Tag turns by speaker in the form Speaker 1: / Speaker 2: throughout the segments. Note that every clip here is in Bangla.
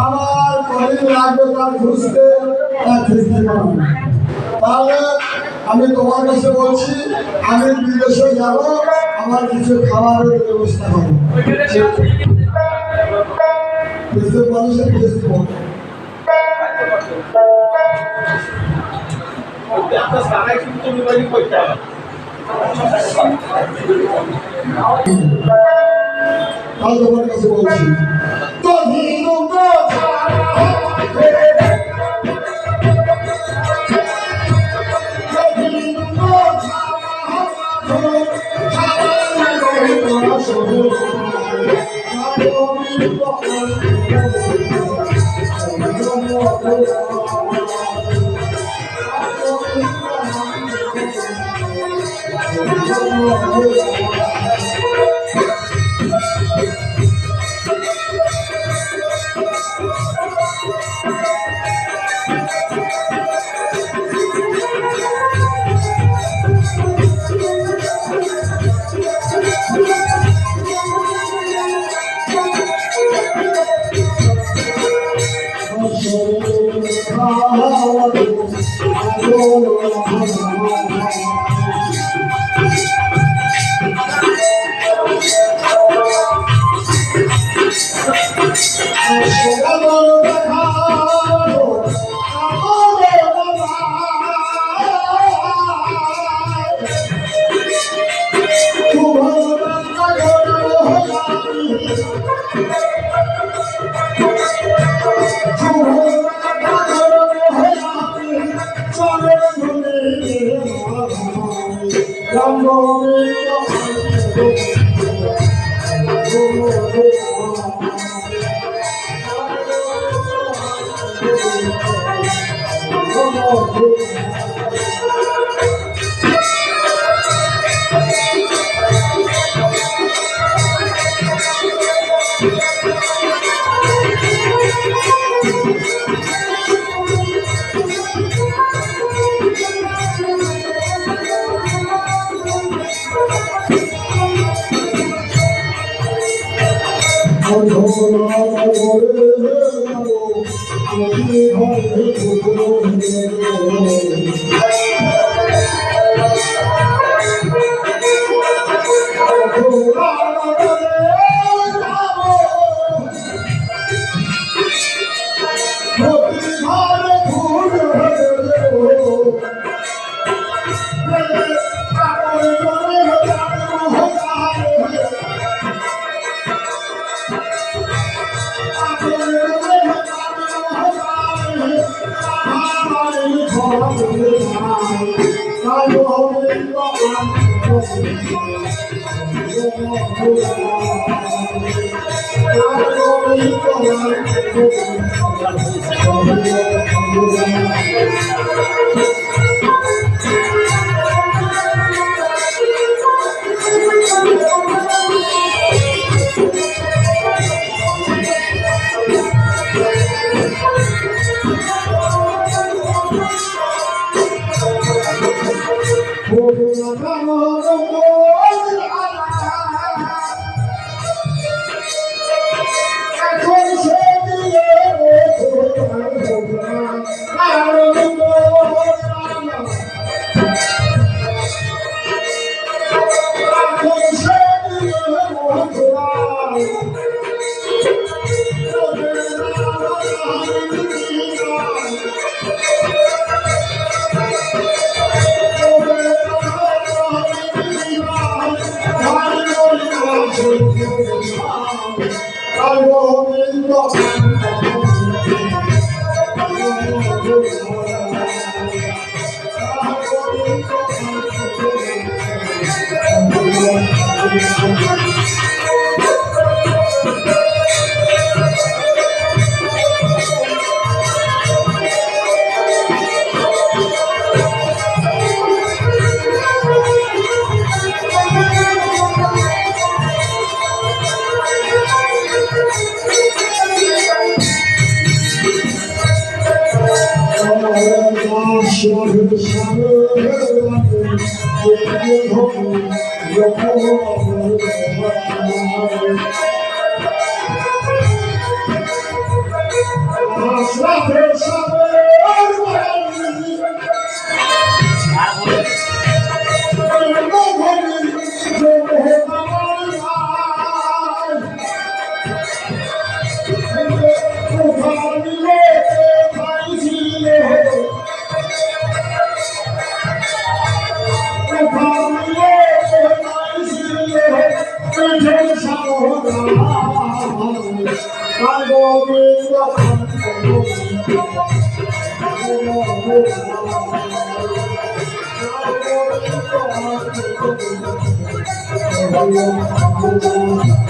Speaker 1: আমার কদিন লাগবে তার খুঁজতে তার খুঁজতে পারব তাহলে আমি তোমার কাছে বলছি, আমি বিদেশে যাব, আমার কিছু খাবারের ব্যবস্থা হবে বুঝতে পারছি আমি তোমার কাছে বলছি তো Oh, my God. Thank you. Stop it, stop it. যখন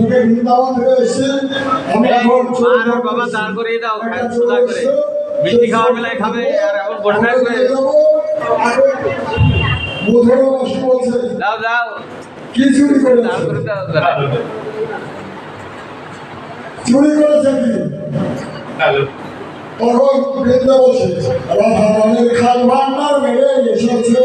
Speaker 1: থেকে বৃন্দাবন থেকে এসে আমি এখন
Speaker 2: আর ওর বাবা দাঁড় করিয়ে দাও খায় সোজা করে। মিষ্টি খাওয়ার বেলায় খাবে আর এখন বসে থাকবে।
Speaker 1: বোধরা বসে বলছে
Speaker 2: দাও দাও।
Speaker 1: কি চুরি
Speaker 2: দাঁড় করে
Speaker 1: করেছে।
Speaker 2: দাও
Speaker 1: চুরি করেছে কি? তখন বৃন্দা রাধা রানীর খাল ভান্ডার মেরে এসেছে।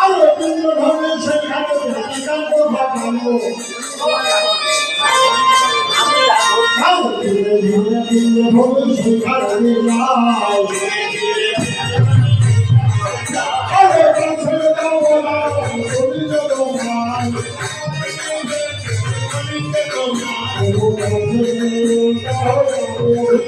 Speaker 1: আরে তিন ধরনের সেখানে একান্ত ভালো আরে ধীরে ধীরে তিন ধরনের সেখানে যাও আরে কাছে যাও না তুমি যাও ভাই আমি
Speaker 3: যেতে দেব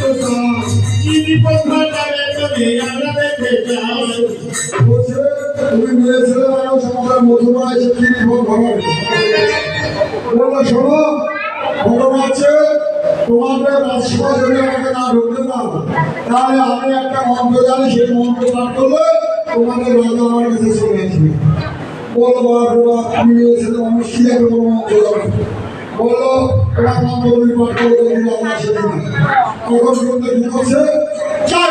Speaker 3: তুমি আমরা দেখতে চাই
Speaker 1: বলছে তুমি মেয়ে ছেলে মানুষ আমাদের মধুমা এসে কি বিপদ ঘটাবে বলল শোনো ঘটনা হচ্ছে তোমাদের রাজসভা যদি আমাকে না ঢুকতে পারো তাহলে আমি একটা মন্ত্র জানি সেই মন্ত্র পাঠ করলে তোমাদের রাজা আমার কাছে চলে আসবে বলো বাবা আমি মেয়ে ছেলে কি একটা মন্ত্র জানো বলল তোমার নাম তুমি পাঠ করো যদি আমার সেদিন তখন বলতে কি করছে জয়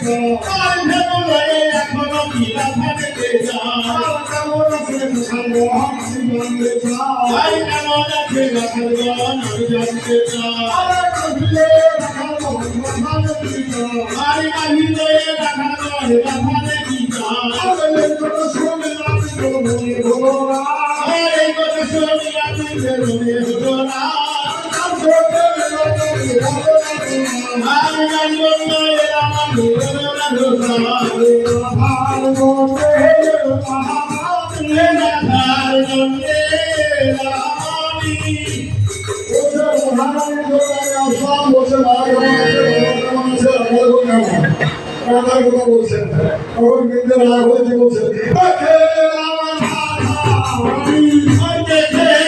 Speaker 3: বলবিন্দে আমার কাছে কেমন আছে মাজ কেমন আছে নিতানন্দ বলয় আমার ঘাট আর ভেবলয়ে এখনও কিলা থাকে যায় আর কেমন আছে রাখালগণ আমি জানতে চাই আর আহিলে রাখালগণ রাখালে কি চায় আর এই কথা শুনিয়া তুই বেরোনে হতো না আর জানল এরা আমার বেরোনা হতো না রাখাল জন্যে রানী আর দেখে যায়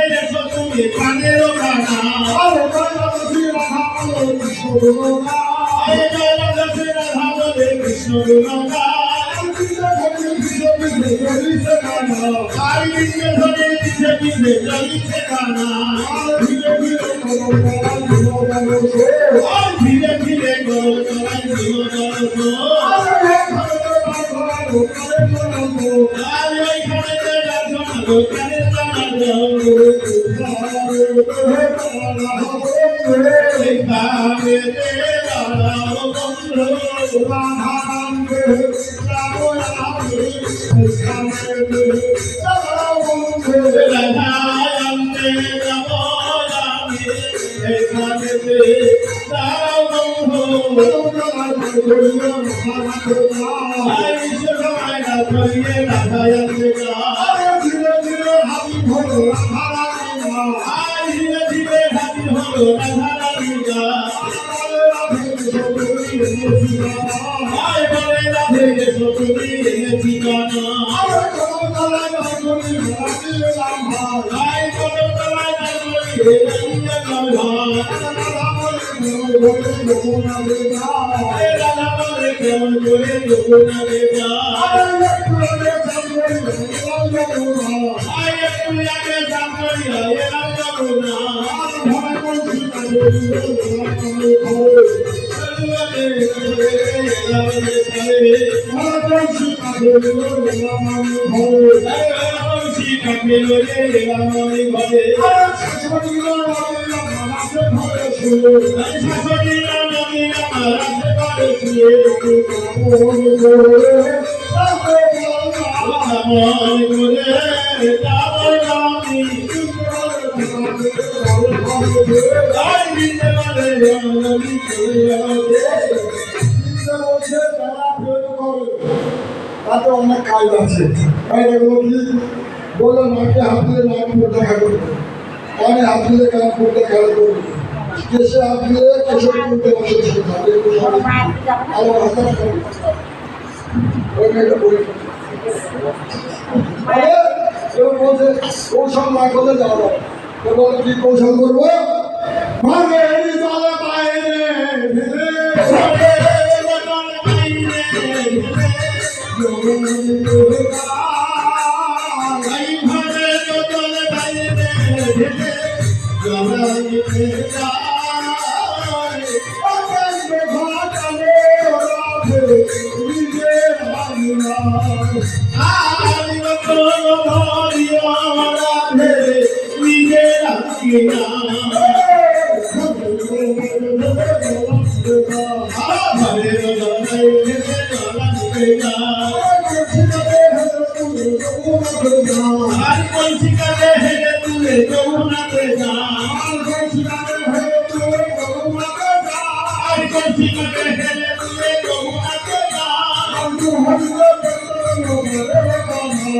Speaker 3: করে তুমি কানেরও কানা কৃষ্ণ ধরে ধীরে গোল চলাই জীবন আয় রাধা কেমন করে যমুনা রে যা
Speaker 1: তাতে অনেক কাজ আছে কাজগুলো কি বলল নাকে হাত দিলে নাক পড়তে খেলো কানে হাত দিলে কান পড়তে খেলো করবে কেসে হাত দিলে কেসে পড়তে বসে শিখতে হবে এগুলো সব আমার হাতে ওই মেয়েটা বলে আরে, বলছে কৌশল না করলে যাওয়া যাবে কৌশল করব ভিড়ে
Speaker 3: আর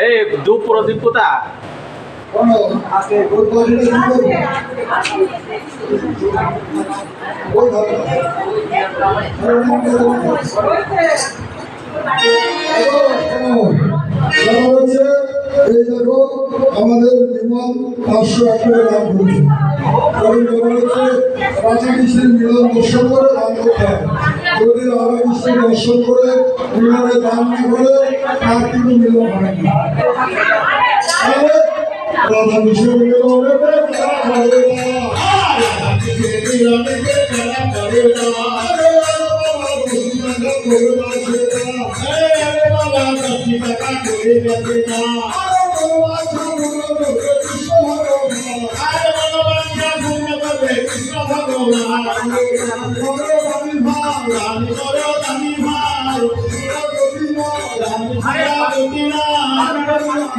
Speaker 2: এই দু প্রদীপ কোথা?
Speaker 1: এই দেখো আমাদের বিমান পাঁচশো এক করে দাম করছে কারণ ব্যাপার হচ্ছে করে হয় রাজা কৃষ্ণের দর্শন করে মিলনে দান না করে তার কিন্তু মিলন হয় না। রাধা কৃষ্ণের মিলন হবে, তারা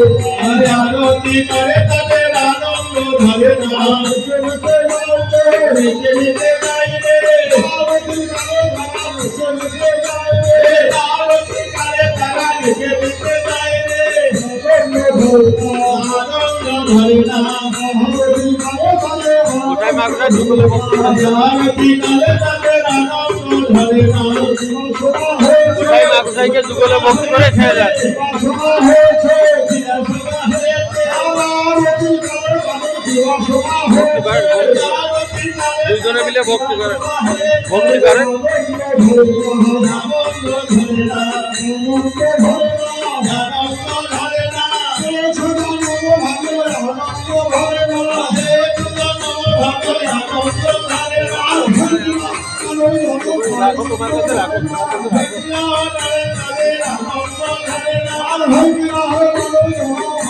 Speaker 3: আরে আরতি করে তাদের আনন্দ ধরে না। নিচে নিচে গাই আরতি করে তারা নিচে নিচে গাই আনন্দ ধরে না।
Speaker 1: কোথায় মাগুরা ঢুকলে বক্তি করে
Speaker 3: আরতি করে তাদের আনন্দ ধরে না।
Speaker 1: কোথায় মাগুরাইকে যুগলে বক্তি করে খেয়ে যায় দুজনে মিলে ভক্তি করে। ভক্তি করে? রাখো তোমার কাছে রাখো তোমার কাছে রাখো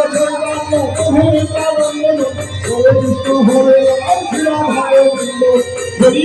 Speaker 3: হরে হরে
Speaker 1: হরে হরি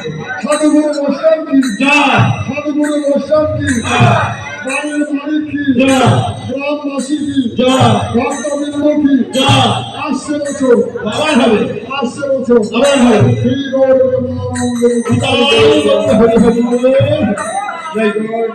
Speaker 3: বল হরি বল হরি
Speaker 1: সাধুগুরু বসলাম কি
Speaker 3: জয়
Speaker 1: বাড়ির মালিক। কি
Speaker 3: জয়
Speaker 1: গ্রামবাসী কি
Speaker 3: জয়
Speaker 1: ভক্তবৃন্দ কি
Speaker 3: জয়
Speaker 1: আসছে বছর।
Speaker 3: আবার হবে।
Speaker 1: আসছে বছর।
Speaker 3: আবার হবে।
Speaker 1: শ্রী
Speaker 3: হরি বল জয় জয়